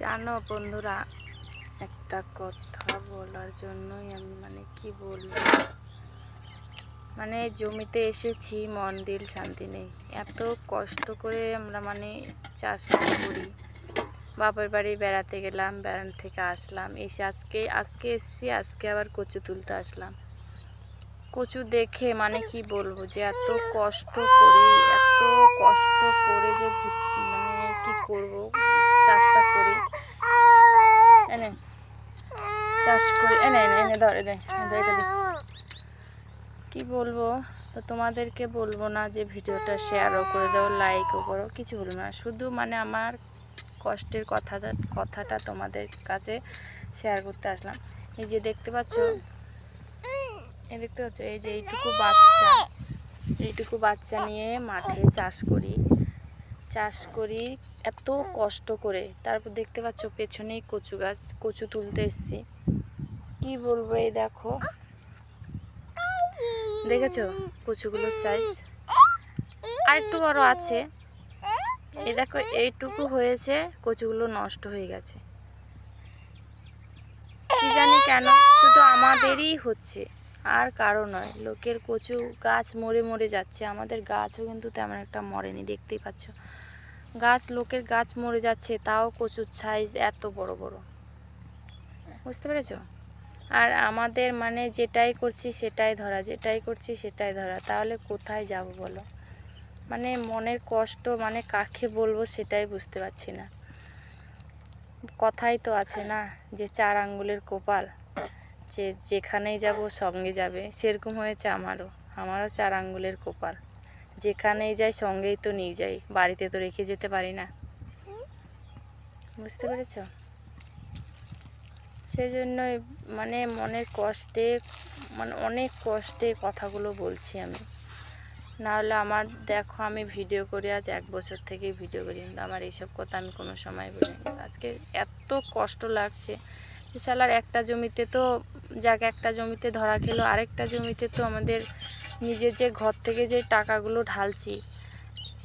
জানো বন্ধুরা, একটা কথা বলার জন্যই আমি মানে কি বলব? মানে জমিতে এসেছি মন দিল শান্তি নেই। এত কষ্ট করে আমরা মানে চাষটা করি। বাপের বাড়ি বেড়াতে গেলাম বেড়ান থেকে আসলাম, এসে আজকে আজকে এসেছি, আজকে আবার কচু তুলতে আসলাম। কচু দেখে মানে কি বলব যে এত কষ্ট করি, এত কষ্ট করে যে মানে কি করব? চাষটা করি। এনে, চাষ করি। এনে এনে ধর, এনে। কি বলব? তো তোমাদেরকে বলব না যে ভিডিওটা শেয়ারও করে দাও লাইকও করো, কিছু বলব না। শুধু মানে আমার কষ্টের কথাটা কথাটা তোমাদের কাছে শেয়ার করতে আসলাম। এই যে দেখতে পাচ্ছ? এই দেখতে পাচ্ছ? এই যে এইটুকু বাচ্চা এইটুকু বাচ্চা নিয়ে মাঠে চাষ করি। চাষ করি, এত কষ্ট করে। তারপর দেখতে পাচ্ছ পেছনেই কচু গাছ, কচু তুলতে এসছি। কি বলব এই দেখো। দেখেছ কচুগুলোর সাইজ আর একটু বড় আছে। এই দেখো, এইটুকু হয়েছে, কচুগুলো নষ্ট হয়ে গেছে। কি জানি কেন, শুধু আমাদেরই হচ্ছে, আর কারও নয়। লোকের কচু গাছ মরে মরে যাচ্ছে। আমাদের গাছও কিন্তু তেমন একটা মরেনি, দেখতেই পাচ্ছ। গাছ, লোকের গাছ মরে যাচ্ছে, তাও কচুর সাইজ এত বড় বড়। বুঝতে পেরেছ? আর আমাদের মানে যেটাই করছি সেটাই ধরা, যেটাই করছি সেটাই ধরা। তাহলে কোথায় যাব বলো? মানে মনের কষ্ট মানে কাকে বলব সেটাই বুঝতে পারছি না। কথাই তো আছে না যে চার আঙ্গুলের কপাল। যে যেখানেই যাব সঙ্গে যাবে, সেরকম হয়েছে আমারও। আমারও চার আঙ্গুলের কপাল। যেখানেই যাই, সঙ্গেই তো নিয়ে যাই। বাড়িতে তো রেখে যেতে পারি না। বুঝতে পেরেছ? সেই জন্যই মানে মনের কষ্টে মানে অনেক কষ্টে কথাগুলো বলছি আমি। নাহলে আমার, দেখো আমি ভিডিও করি, আজ এক বছর থেকে ভিডিও করি, কিন্তু আমার এইসব কথা আমি কোনো সময় বলি আজকে এত কষ্ট লাগছে যে শালার একটা জমিতে তো, যাক একটা জমিতে ধরা খেলো, আরেকটা জমিতে তো আমাদের নিজের যে ঘর থেকে যে টাকাগুলো ঢালছি,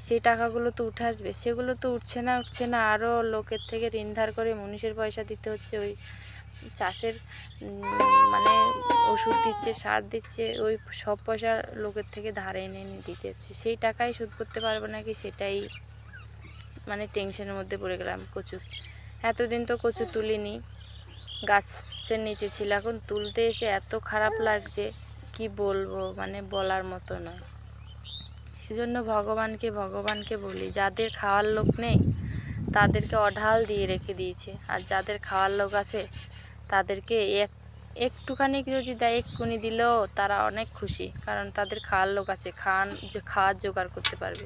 সেই টাকাগুলো তো উঠে আসবে। সেগুলো তো উঠছে না উঠছে না। আরও লোকের থেকে ঋণ ধার করে মুনিশের পয়সা দিতে হচ্ছে। ওই চাষের মানে ওষুধ দিচ্ছে, সার দিচ্ছে, ওই সব পয়সা লোকের থেকে ধারে এনে এনে দিতে হচ্ছে। সেই টাকাই শোধ করতে পারব নাকি সেটাই মানে টেনশনের মধ্যে পড়ে গেলাম, কচু। এতদিন তো কচু তুলিনি। গাছের নিচে ছিল, এখন তুলতে এসে এত খারাপ লাগছে। কি বলব মানে বলার মতো নয় সেজন্য ভগবানকে ভগবানকে বলি, যাদের খাওয়ার লোক নেই, তাদেরকে অঢাল দিয়ে রেখে দিয়েছে। আর যাদের খাওয়ার লোক আছে, তাদেরকে এক, একটুখানি যদি দেয় এক্ষুনি দিলেও তারা অনেক খুশি, কারণ তাদের খাওয়ার লোক আছে যে খাওয়ার জোগাড় করতে পারবে।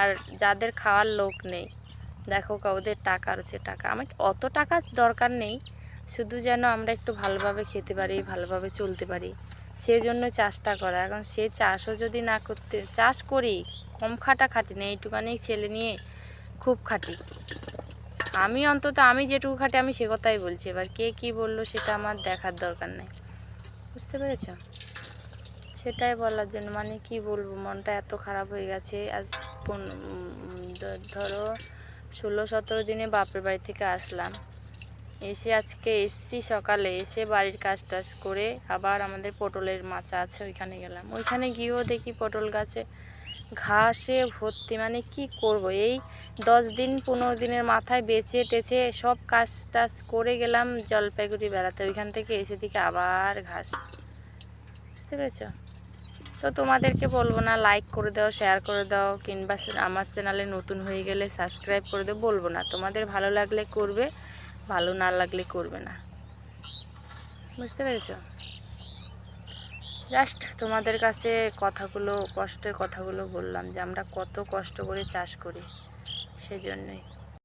আর যাদের খাওয়ার লোক নেই, দেখো ওদের টাকা রয়েছে, টাকা। আমাকে অত টাকার দরকার নেই, শুধু যেন আমরা একটু ভালোভাবে খেতে পারি, ভালোভাবে চলতে পারি। সেই জন্য চাষটা করা। এখন সে চাষও যদি না করতে, চাষ করি, কম খাটা খাটি না এইটুকানি ছেলে নিয়ে খুব খাটি। আমি অন্তত, আমি যেটুকু খাটি, আমি সে কথাই বলছি। এবার কে কি বলল সেটা আমার দেখার দরকার নেই। বুঝতে পেরেছ? সেটাই বলার জন্য। মানে কি বলব, মনটা এত খারাপ হয়ে গেছে। আজ ধরো ষোলো সতেরো দিনে বাপের বাড়ি থেকে আসলাম। এসে আজকে এসছি সকালে, এসে বাড়ির কাজ টাজ করে আবার আমাদের পটলের মাচা আছে, ওইখানে গেলাম। ওইখানে গিয়েও দেখি পটল গাছে ঘাসে ভর্তি মানে কি করব? এই দশ দিন, পনেরো দিনের মাথায় বেছে টেছে সব কাজ টাজ করে গেলাম জলপাইগুড়ি বেড়াতে। ওইখান থেকে এসে দিকে আবার ঘাস। বুঝতে পেরেছ? তো তোমাদেরকে বলব না লাইক করে দাও শেয়ার করে দাও, কিংবা আমার চ্যানেলে নতুন হয়ে গেলে সাবস্ক্রাইব করে দাও, বলব না। তোমাদের ভালো লাগলে করবে। ভালো না লাগলে করবে না। বুঝতে পেরেছ? জাস্ট তোমাদের কাছে কথাগুলো, কষ্টের কথাগুলো বললাম যে আমরা কত কষ্ট করে চাষ করি সেজন্যই।